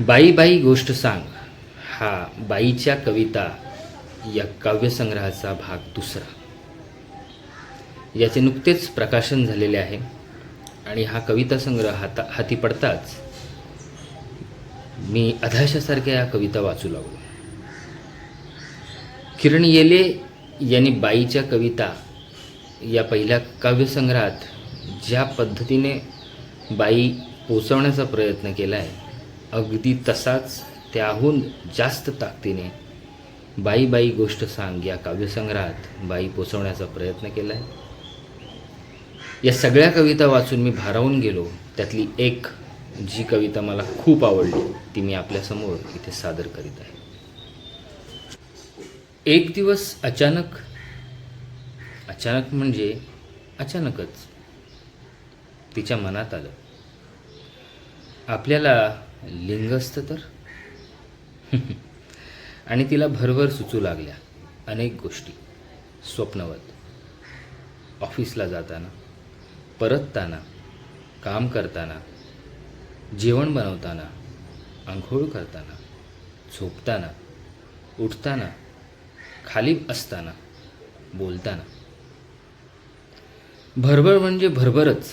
बाई बाई गोष्ट सांग. हा बाईच्या कविता या काव्यसंग्रहाचा भाग दुसरा. याचे नुकतेच प्रकाशन झालेले आहे आणि हा कविता संग्रह हाता हाती पडताच मी अधाशासारख्या या कविता वाचू लागलो. किरण येले यांनी बाईच्या कविता या पहिल्या काव्यसंग्रहात ज्या पद्धतीने बाई पोचवण्याचा प्रयत्न केला आहे अगदी तसाच त्याहून जास्त ताकदीने बाई बाई गोष्ट सांग या काव्यसंग्रहात बाई पोचवण्याचा प्रयत्न केला आहे या सगळ्या कविता वाचून मी भारावून गेलो. त्यातली एक जी कविता मला खूप आवडली ती मी आपल्यासमोर इथे सादर करीत आहे. एक दिवस अचानक अचानक म्हणजे अचानकच तिच्या मनात आलं. आपल्याला लिंग असतं तर? आणि तिला भरभर सुचू लागल्या अनेक गोष्टी. स्वप्नवत. ऑफिसला जाताना परतताना काम करताना जेवण बनवताना आंघोळ करताना झोपताना उठताना खाली असताना बोलताना. भरभर म्हणजे भरभरच.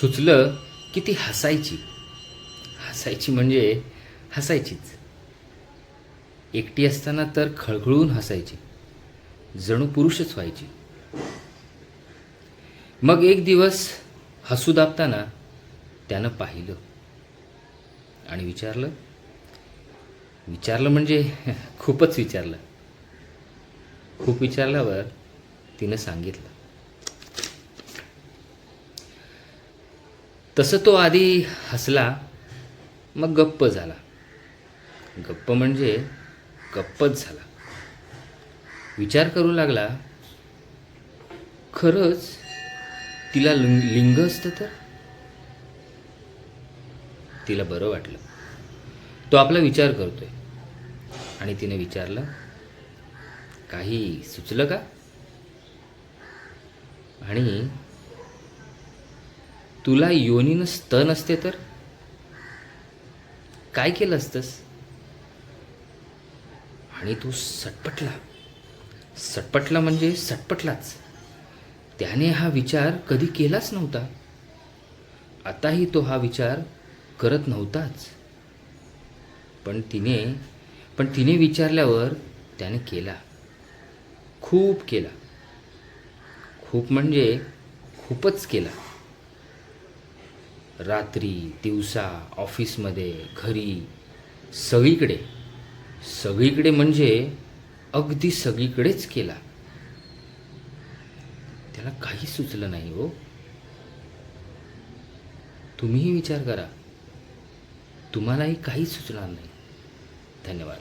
सुचलं की ती हसायची? हसायची म्हणजे हसायचीच. एकटी असताना तर खळखळून हसायची. जणू पुरुषच व्हायची. मग एक दिवस हसू दाबताना त्यानं पाहिलं आणि विचारलं. विचारलं म्हणजे खूपच विचारलं. खूप विचारल्यावर तिनं सांगितलं. तसं तो आधी हसला मग गप्प झाला. गप्प म्हणजे गप्पच झाला. विचार करू लागला खरंच तिला लिंग लिंग असतं तर? तिला बरं वाटलं. तो आपला विचार करतोय. आणि तिने विचारलं काही सुचलं का? आणि तुला योनीनं स्तन असते तर? काय केलं असतंस? आणि तू सटपटला. सटपटला म्हणजे सटपटलाच. त्याने हा विचार कधी केलाच नव्हता. आताही तो हा विचार करत नव्हताच. पण तिने पण तिने विचारल्यावर त्याने केला. खूप केला. खूप म्हणजे खूपच केला. रात्री दिवसा ऑफिसमध्ये घरी सगळीकडे. सगळीकडे म्हणजे अगदी सगळीकडेच केला. त्याला काही सुचलं नाही हो. तुम्हीही विचार करा. तुम्हालाही काही सुचणार नाही. धन्यवाद.